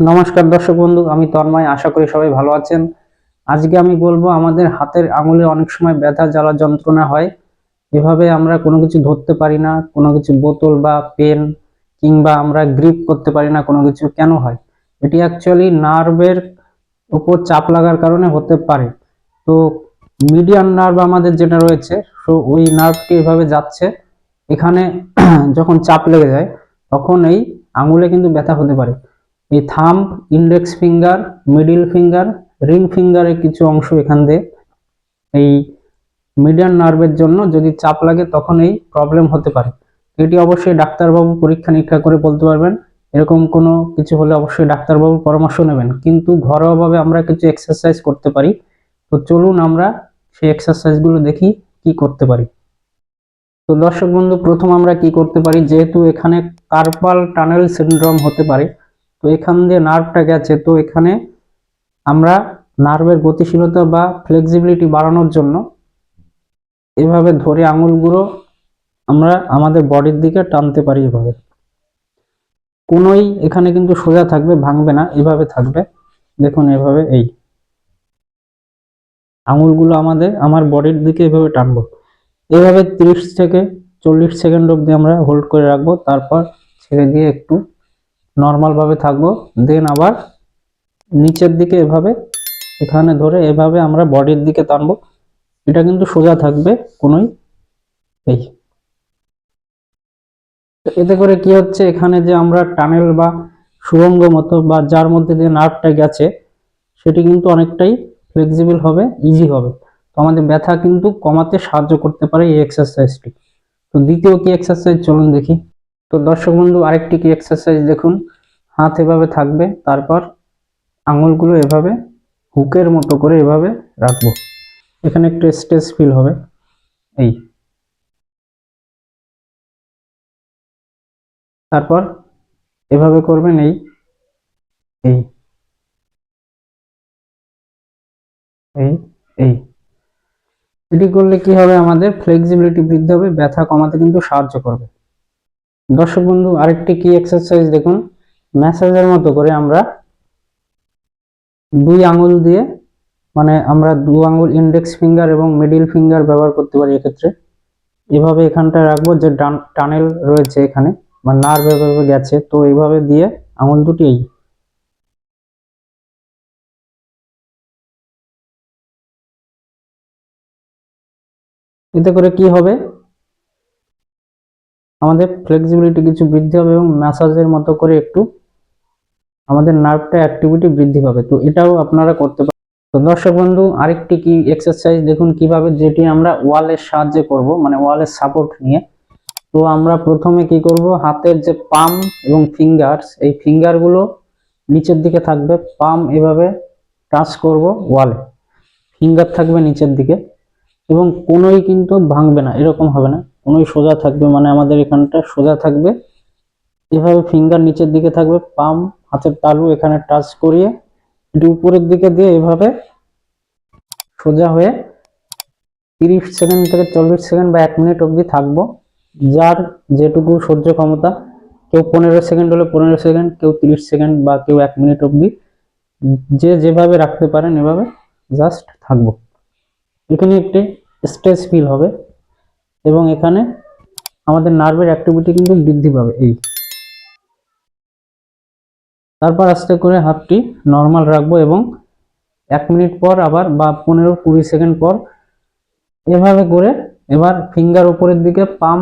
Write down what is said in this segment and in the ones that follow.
নমস্কার দর্শক বন্ধু, আমি তন্ময়, আশা করি সবাই ভালো আছেন। আজকে আমি বলব, আমাদের হাতের আঙুলে অনেক সময় ব্যথা জ্বালা যন্ত্রণা হয়। এভাবে আমরা কোনো কিছু ধরতে পারি না, কোনো কিছু বোতল বা পেন কিংবা আমরা গ্রিপ করতে পারি না, কোনো কিছু কেন হয়? এটি অ্যাকচুয়ালি নার্ভের উপর চাপ লাগার কারণে হতে পারে। তো মিডিয়াম নার্ভ আমাদের যেটা রয়েছে, সো ওই নার্ভটি এভাবে যাচ্ছে। এখানে যখন চাপ লেগে যায়, তখন এই আঙুলে কিন্তু ব্যথা হতে পারে। এই thumb index finger middle finger ring ফিঙ্গারের কিছু অংশ এখান দিয়ে। এই মিডিয়ান নার্ভের জন্য যদি চাপ লাগে তখন এই প্রবলেম হতে পারে। এটি অবশ্যই ডাক্তারবাবু পরীক্ষা নিরীক্ষা করে বলতে পারবেন। এরকম কোনো কিছু হলে অবশ্যই ডাক্তারবাবুর পরামর্শ নেবেন। কিন্তু ঘরোয়াভাবে আমরা কিছু এক্সারসাইজ করতে পারি। তো চলুন আমরা সেই এক্সারসাইজগুলো দেখি কি করতে পারি। তো দর্শক বন্ধু, প্রথম আমরা কি করতে পারি? যেহেতু এখানে কার্পাল টানেল সিনড্রোম হতে পারে তো এখান দিয়ে নার্ভটা গেছে। তো এখানে আমরা নার্ভের গতিশীলতা বা ফ্লেক্সিবিলিটি বাড়ানোর জন্য এভাবে ধরে আঙুলগুলো আমরা আমাদের বডির দিকে টানতে পারি এভাবে। কোনোই এখানে কিন্তু সোজা থাকবে, ভাঙবে না, এভাবে থাকবে। দেখুন এভাবে এই আঙুলগুলো আমাদের, আমার বডির দিকে এভাবে টানবো। এভাবে তিরিশ থেকে চল্লিশ সেকেন্ড অবধি আমরা হোল্ড করে রাখব, তারপর ছেড়ে দিয়ে একটু নর্মাল ভাবে থাকব দেন আবার নিচের দিকে এভাবে এখানে ধরে এভাবে আমরা বডির দিকে টানবো, এটা কিন্তু সোজা থাকবে কোনোই, এই। এতে করে কি হচ্ছে, এখানে যে আমরা টানেল বা সুরঙ্গ মতো বা যার মধ্যে দিয়ে নার্ভটা গেছে, সেটি কিন্তু অনেকটাই ফ্লেক্সিবল হবে ইজি হবে। তো আমাদের ব্যথা কিন্তু কমাতে সাহায্য করতে পারে এই এক্সারসাইজটি তো দ্বিতীয় কি এক্সারসাইজ চলুন দেখি। তো দর্শক বন্ধু, আরেকটি কি এক্সারসাইজ দেখুন। হাত এভাবে থাকবে, তারপর আঙুলগুলো এভাবে, হুকের মতো করে এভাবে রাখব। এখানে একটু স্ট্রেস ফিল হবে। এই। তারপর এভাবে করবেন, এই। এই। এই এই। এটি করলে কি হবে? আমাদের ফ্লেক্সিবিলিটি বৃদ্ধি হবে, ব্যথা কমাতে কিন্তু সাহায্য করবে। দর্শক বন্ধু, আরেকটি কি এক্সারসাইজ দেখুন। ম্যাসাজের মতো করে আমরা দুই আঙুল দিয়ে মানে আমরা দু আঙুল ইন্ডেক্স ফিঙ্গার এবং মিডিল ফিঙ্গার ব্যবহার করতে পারি এক্ষেত্রে। এভাবে এখানটায় রাখব যে টানেল রয়েছে এখানে, বা নার্ভ এভাবে গেছে, তো এইভাবে দিয়ে আঙুল দুটি এই এতে করে কি হবে? আমাদের ফ্লেক্সিবিলিটি কিছু বৃদ্ধি হবে এবং ম্যাসাজের মতো করে একটু আমাদের নার্ভটা অ্যাক্টিভিটি বৃদ্ধি পাবে। তো এটাও আপনারা করতে পারেন তো দর্শক বন্ধু, আরেকটি কি এক্সারসাইজ দেখুন কীভাবে যেটি আমরা ওয়ালের সাহায্যে করব মানে ওয়ালের সাপোর্ট নিয়ে। তো আমরা প্রথমে কি করব, হাতের যে পাম এবং ফিঙ্গারস এই ফিঙ্গারগুলো নিচের দিকে থাকবে পাম এভাবে টাচ করব ওয়ালে ফিঙ্গার থাকবে নিচের দিকে এবং কোনোই কিন্তু ভাঙবে না, এরকম হবে না। কোনোই সোজা থাকবে মানে আমাদের এখানটা সোজা থাকবে। এভাবে ফিঙ্গার নিচের দিকে থাকবে পাম হাতের তালু এখানে টাচ করিয়ে এটি উপরের দিকে দিয়ে এভাবে সোজা হয়ে তিরিশ সেকেন্ড থেকে চল্লিশ সেকেন্ড বা এক মিনিট অবধি থাকব। যার যেটুকু সহ্য ক্ষমতা, কেউ পনেরো সেকেন্ড হলে পনেরো সেকেন্ড, কেউ তিরিশ সেকেন্ড বা কেউ এক মিনিট অবধি, যে যেভাবে রাখতে পারেন এভাবে জাস্ট থাকব। এখানে একটি স্ট্রেস ফিল হবে। এবং এখানে আমাদের নার্ভের অ্যাক্টিভিটি কিন্তু বৃদ্ধি পাবে, এই। তারপর আস্তে করে হাতটি নর্মাল রাখব এবং এক মিনিট পর আবার বা পনেরো কুড়ি সেকেন্ড পর এভাবে করে এবার ফিঙ্গার উপরের দিকে পাম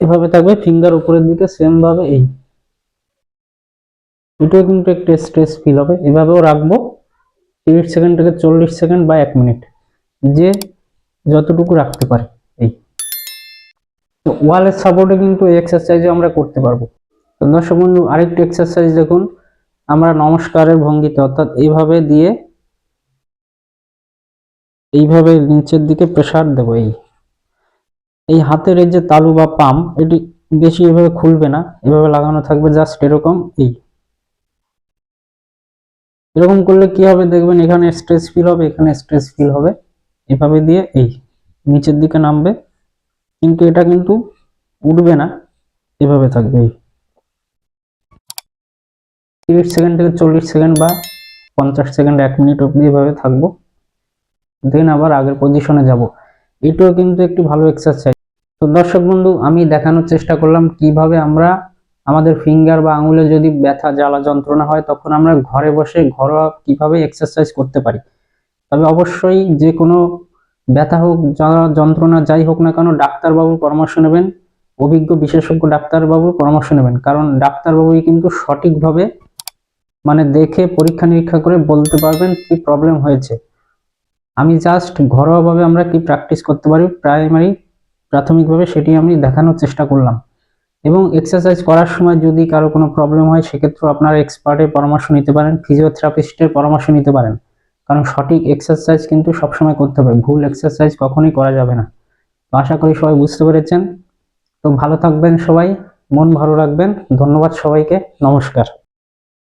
এভাবে থাকবে ফিঙ্গার উপরের দিকে সেম ভাবে এই। এটাও কিন্তু একটু স্ট্রেস ফিল হবে, এভাবেও রাখব তিরিশ সেকেন্ড থেকে চল্লিশ সেকেন্ড বা এক মিনিট যে যতটুকু রাখতে পারে। ওয়ালের সাপোর্টে কিন্তু এই এক্সারসাইজও আমরা করতে পারব। তো দর্শক বন্ধু, আরেকটি এক্সারসাইজ দেখুন। আমরা নমস্কারের ভঙ্গিতে, অর্থাৎ এইভাবে দিয়ে, এইভাবে নিচের দিকে প্রেসার দেবো, এই। এই হাতের এই যে তালু বা পাম এটি বেশি এভাবে খুলবে না, এভাবে লাগানো থাকবে জাস্ট এরকম, এই। এরকম করলে কি হবে দেখবেন, এখানে স্ট্রেস ফিল হবে, এখানে স্ট্রেস ফিল হবে। এভাবে দিয়ে, এই, নিচের দিকে নামবে। কিন্তু এটা কিন্তু উঠবে না। এভাবে থাকবে। তিরিশ সেকেন্ড থেকে চল্লিশ সেকেন্ড বা পঞ্চাশ সেকেন্ড, এক মিনিট অবধি এভাবে থাকব। দেন আবার আগের পজিশনে যাব। এটাও কিন্তু একটি ভালো এক্সারসাইজ তো দর্শক বন্ধু, আমি দেখানোর চেষ্টা করলাম কীভাবে আমরা আমাদের ফিঙ্গার বা আঙুলে যদি ব্যথা, জ্বালা, যন্ত্রণা হয়, তখন আমরা ঘরে বসে ঘরোয়া কীভাবে এক্সারসাইজ করতে পারি। তবে অবশ্যই যে কোনো ব্যথা হোক যন্ত্রণা যাই হোক না কেন ডাক্তারবাবুর পরামর্শ নেবেন, অভিজ্ঞ বিশেষজ্ঞ ডাক্তারবাবুর পরামর্শ নেবেন। কারণ ডাক্তারবাবুই কিন্তু সঠিকভাবে মানে দেখে, পরীক্ষা নিরীক্ষা করে বলতে পারবেন কি প্রবলেম হয়েছে। আমি জাস্ট ঘরোয়াভাবে আমরা কি প্র্যাকটিস করতে পারি? প্রাইমারি প্রাথমিকভাবে সেটি আমি দেখানোর চেষ্টা করলাম। এবং এক্সারসাইজ করার সময় যদি কারও কোনো প্রবলেম হয় সেক্ষেত্রে আপনারা এক্সপার্টের পরামর্শ নিতে পারেন ফিজিওথেরাপিস্টের পরামর্শ নিতে পারেন। কারণ সঠিক এক্সারসাইজ কিন্তু সবসময় করতে হবে। ভুল এক্সারসাইজ কখনোই করা যাবে না। তো আশা করি সবাই বুঝতে পেরেছেন। তো ভালো থাকবেন সবাই, মন ভালো রাখবেন। ধন্যবাদ সবাইকে। নমস্কার।